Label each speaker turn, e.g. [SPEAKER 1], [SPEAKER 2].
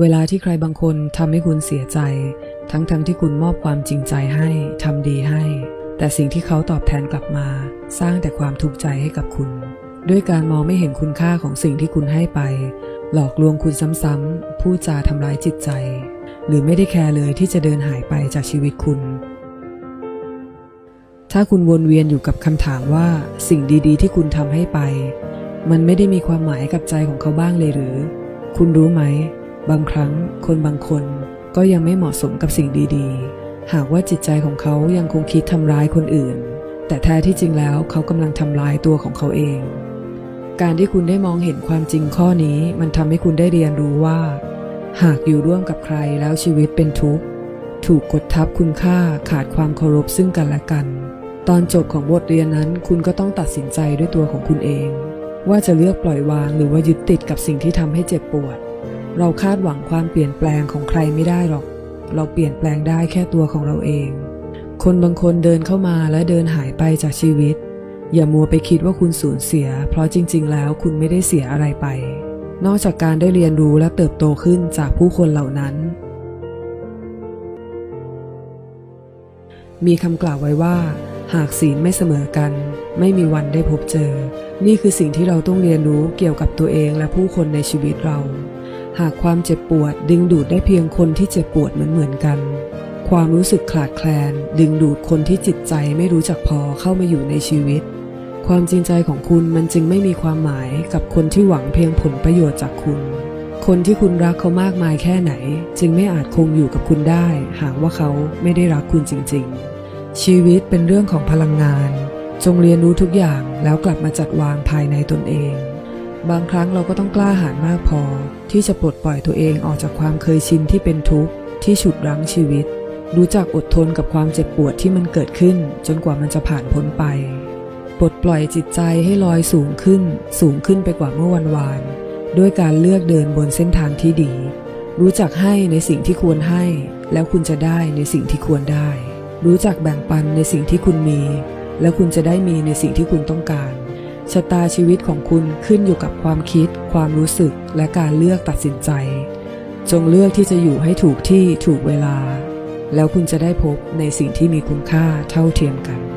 [SPEAKER 1] เวลาที่ใครบางคนทำให้คุณเสียใจ ทั้งๆทที่คุณมอบความจริงใจให้ทำดีให้ แต่สิ่งที่เขาตอบแทนกลับมา สร้างแต่ความทุกข์ใจให้กับคุณ ด้วยการมองไม่เห็นคุณค่าของสิ่งที่คุณให้ไป หลอกลวงคุณซ้ำๆพูดจาทำร้ายจิตใจ หรือไม่ได้แคร์เลยที่จะเดินหายไปจากชีวิตคุณ ถ้าคุณวนเวียนอยู่กับคำถามว่าสิ่งดีๆ ที่คุณทำให้ไป มันไม่ได้มีความหมายกับใจของเขาบ้างเลยหรือ คุณรู้ไหม บางครั้งคนบางคนก็ยังไม่เหมาะสมกับสิ่งดีๆ หากว่าจิตใจของเขายังคงคิดทำร้ายคนอื่น แต่แท้ที่จริงแล้วเขากำลังทำลายตัวของเขาเอง การที่คุณได้มองเห็นความจริงข้อนี้มันทำให้คุณได้เรียนรู้ว่า หากอยู่ร่วมกับใครแล้วชีวิตเป็นทุกข์ ถูกกดทับคุณค่าขาดความเคารพซึ่งกันและกัน ตอนจบของบทเรียนนั้นคุณก็ต้องตัดสินใจด้วยตัวของคุณเอง ว่าจะเลือกปล่อยวางหรือว่ายึดติดกับสิ่งที่ทำให้เจ็บปวด เราคาดหวังความเปลี่ยนแปลงของใครไม่ได้หรอก เราเปลี่ยนแปลงได้แค่ตัวของเราเอง คนบางคนเดินเข้ามาและเดินหายไปจากชีวิต อย่ามัวไปคิดว่าคุณสูญเสีย เพราะจริง ๆ แล้วคุณไม่ได้เสียอะไรไป นอกจากการได้เรียนรู้และเติบโตขึ้นจากผู้คนเหล่านั้น มีคำกล่าวไว้ว่า หากศีลไม่เสมอกัน ไม่มีวันได้พบเจอ นี่คือสิ่งที่เราต้องเรียนรู้เกี่ยวกับตัวเองและผู้คนในชีวิตเรา หากความเจ็บปวดดึงดูดได้เพียงคนที่เจ็บปวดเหมือนเหมือนกัน ความรู้สึกขาดแคลน ดึงดูดคนที่จิตใจไม่รู้จักพอเข้ามาอยู่ในชีวิต ความจริงใจของคุณมันจึงไม่มีความหมายกับคนที่หวังเพียงผลประโยชน์จากคุณ คนที่คุณรักเขามากมายแค่ไหน จึงไม่อาจคงอยู่กับคุณได้ หากว่าเขาไม่ได้รักคุณจริง ๆ ชีวิตเป็นเรื่องของพลังงาน จงเรียนรู้ทุกอย่างแล้วกลับมาจัดวางภายในตนเอง บางครั้งเราก็ต้องกล้าหาญมากพอ ที่จะปลดปล่อยตัวเองออกจากความเคยชินที่เป็นทุกข์ที่ฉุดรั้งชีวิต รู้จักอดทนกับความเจ็บปวดที่มันเกิดขึ้น จนกว่ามันจะผ่านพ้นไป ปลดปล่อยจิตใจให้ลอยสูงขึ้น สูงขึ้นไปกว่าเมื่อวันวาน ด้วยการเลือกเดินบนเส้นทางที่ดี รู้จักให้ในสิ่งที่ควรให้ แล้วคุณจะได้ในสิ่งที่ควรได้ รู้จักแบ่งปันในสิ่งที่คุณมี แล้วคุณจะได้มีในสิ่งที่คุณต้องการ ชะตาชีวิตของคุณขึ้นอยู่กับความคิด ความรู้สึกและการเลือกตัดสินใจ จงเลือกที่จะอยู่ให้ถูกที่ถูกเวลา แล้วคุณจะได้พบในสิ่งที่มีคุณค่าเท่าเทียมกัน